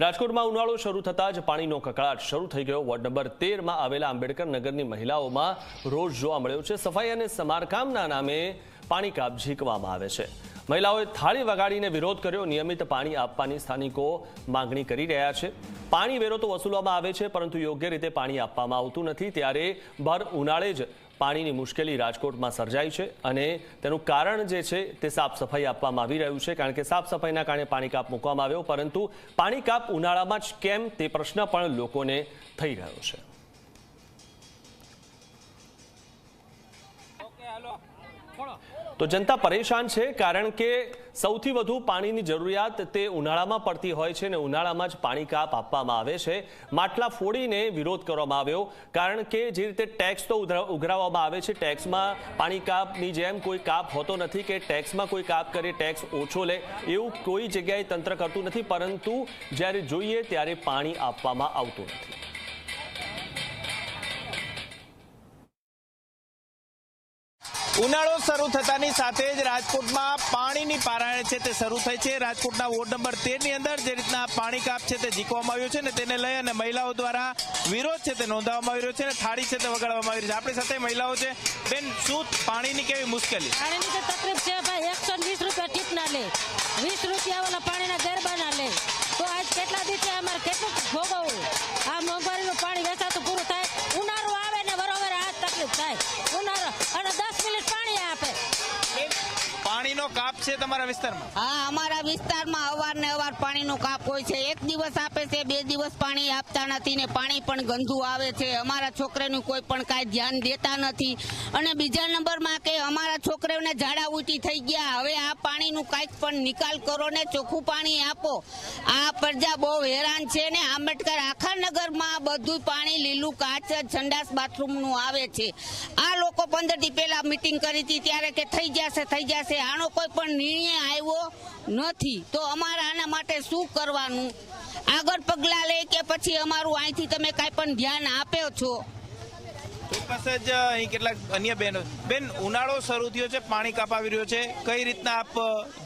રાજકોટમાં ઉનાળો શરૂ થતાં જ પાણીનો કકળાટ શરૂ થઈ ગયો. વોર્ડ નંબર તેરમાં આવેલા આંબેડકર નગરની મહિલાઓમાં રોષ જોવા મળ્યો છે. સફાઈ અને સમારકામના નામે પાણી કાપ ઝીકવામાં આવે છે. મહિલાઓએ થાળી વગાડીને વિરોધ કર્યો. નિયમિત પાણી આપવાની સ્થાનિકો માંગણી કરી રહ્યા છે. પાણી વેરો તો વસૂલવામાં આવે છે, પરંતુ યોગ્ય રીતે પાણી આપવામાં આવતું નથી. ત્યારે ભર ઉનાળે જ પાણીની મુશ્કેલી રાજકોટમાં સર્જાઈ છે અને તેનું કારણ જે છે તે સાફ સફાઈ આપવામાં આવી રહ્યું છે, કારણ કે સાફ સફાઈના કારણે પાણી કાપ મૂકવામાં આવ્યો. પરંતુ પાણી કાપ ઉનાળામાં જ કેમ તે પ્રશ્ન પણ લોકોને થઈ રહ્યો છે. તો જનતા પરેશાન છે કારણ કે સૌથી વધુ પાણીની જરૂરિયાત તે ઉનાળામાં પડતી હોય છે અને ઉનાળામાં જ પાણી કાપ આપવામાં આવે છે. માટલા ફોડીને વિરોધ કરવામાં આવ્યો કારણ કે જે રીતે ટેક્સ તો ઉઘરાવવામાં આવે છે, ટેક્સમાં પાણી કાપની જેમ કોઈ કાપ હોતો નથી કે ટેક્સમાં કોઈ કાપ કરે, ટેક્સ ઓછો લે એવું કોઈ જગ્યાએ તંત્ર કરતું નથી. પરંતુ જ્યારે જોઈએ ત્યારે પાણી આપવામાં આવતું નથી. ઉનાળો શરૂ થતાની સાથે જ રાજકોટમાં પાણીની પારાયણ છે તે શરૂ થઈ છે. રાજકોટના વોર્ડ નંબર તેરની અંદર જે રીતના પાણી કાપ છે તે જીકવામાં આવ્યો છે ને તેને લઈ અને મહિલાઓ દ્વારા વિરોધ છે તે નોંધાવવામાં આવી રહ્યો છે અને થાળી છે તે વગાડવામાં આવી રહી છે. આપણી સાથે મહિલાઓ છે. બેન, શું પાણીની કેવી મુશ્કેલી? પાણીની તો તકલીફ છે ભાઈ. એકસો વીસ રૂપિયા ટીપ ના લે. વીસ રૂપિયા વાળા પાણીના ગરબા ના લે. તો આજ કેટલા દિવસે અમારે કેટલું ભોગવવું? આ મોંઘવારીનું પાણી વેચાતું પૂરું જ થાય. ઉનાળો અને દસ મિનિટ પાણી આપે. પાણીનો કાપ છે તમારા વિસ્તારમાં? હા, અમારા વિસ્તારમાં અવાર ને અવાર પાણીનો કાપ હોય છે. એક દિવસ આપે છે, બે દિવસ પાણી આપતા નથી ને પાણી પણ ગંદુ આવે છે. અમારા છોકરાનું કોઈ પણ કાંઈ ધ્યાન દેતા નથી. અને બીજા નંબરમાં કે અમારા છોકરાઓને ઝાડા ઉલટી થઈ ગયા. હવે આ પાણીનું કાંઈક પણ નિકાલ કરો ને ચોખ્ખું પાણી આપો. આ પ્રજા બહુ હેરાન છે ને. આંબેડકર આખા નગરમાં બધું પાણી, લીલું કાચ ઝંડાસ બાથરૂમનું આવે છે. આ લોકો પંદર દી પહેલા મિટિંગ કરી હતી ત્યારે કે થઈ જશે, થઈ જશે. આનો કોઈ પણ નિર્ણય આવ્યો નથી. તો અમારે આના માટે શું કરવાનું? આગળ પગલાં લે કે પછી અમારું અહીંથી તમે કાંઈ પણ ધ્યાન આપ્યો છો? ચોક્કસ જ અહીં કેટલાક અન્ય બહેનો બેન, ઉનાળો શરૂ થયો છે, પાણી કપાવી રહ્યો છે. કઈ રીતના આપ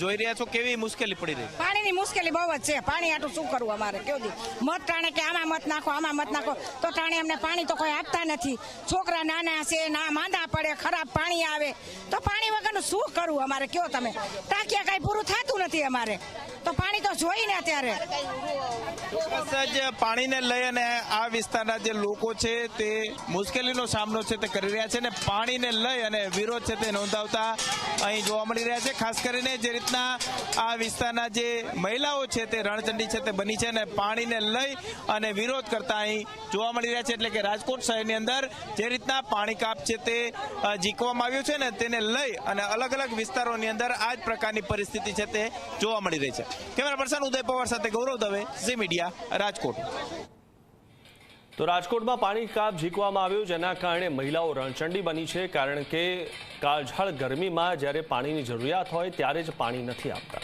જોઈ રહ્યા છો? કેવી મુશ્કેલી પડી રહી? પાણીની મુશ્કેલી બહુ જ છે. પાણી આટલું શું કરવું અમારે? કેવું મત ટાણે કે આમાં મત નાખો, આમાં મત નાખો. તો ટાણે અમને પાણી તો કોઈ આપતા નથી. છોકરા નાના છે, ના માંદા પડે, ખરાબ પાણી આવે. તો પાણી વગરનું શું કરવું અમારે? કયો તમે? ટાંકિયા કાંઈ પૂરું થતું નથી અમારે. તો પાણી તો જોઈ ને અત્યારે. જ પાણીને લઈ અને આ વિસ્તારના જે લોકો છે તે મુશ્કેલીનો સામનો છે તે કરી રહ્યા છે અને પાણીને લઈ અને વિરોધ છે તે નોંધાવતા અહીં જોવા મળી રહ્યા છે. ખાસ કરીને જે રીતના આ વિસ્તારના જે મહિલાઓ છે તે રણચંડી છે તે બની છે અને પાણીને લઈ અને વિરોધ કરતા અહીં જોવા મળી રહ્યા છે. એટલે કે રાજકોટ શહેરની અંદર જે રીતના પાણી કાપ છે તે જીકવામાં આવ્યું છે ને તેને લઈ અને અલગ અલગ વિસ્તારોની અંદર આ જ પ્રકારની પરિસ્થિતિ છે તે જોવા મળી રહી છે. કેમેરા પર્સન ઉદય પવાર સાથે ગૌરવ દવે ઝી મીડિયા રાજકોટ. તો રાજકોટમાં પાણી કાપ ઝીકવામાં આવ્યું જેના કારણે મહિલાઓ રણચંડી બની છે કારણ કે કાળઝાળ ગરમીમાં જ્યારે પાણીની જરૂરિયાત હોય ત્યારે જ પાણી નથી આપતા.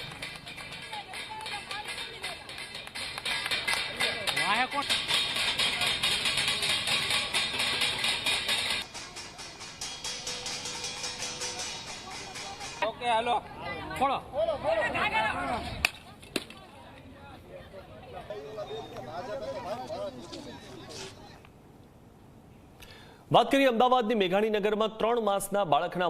વાત કરીએ અમદાવાદની મેઘાણીનગરમાં ત્રણ માસના બાળકના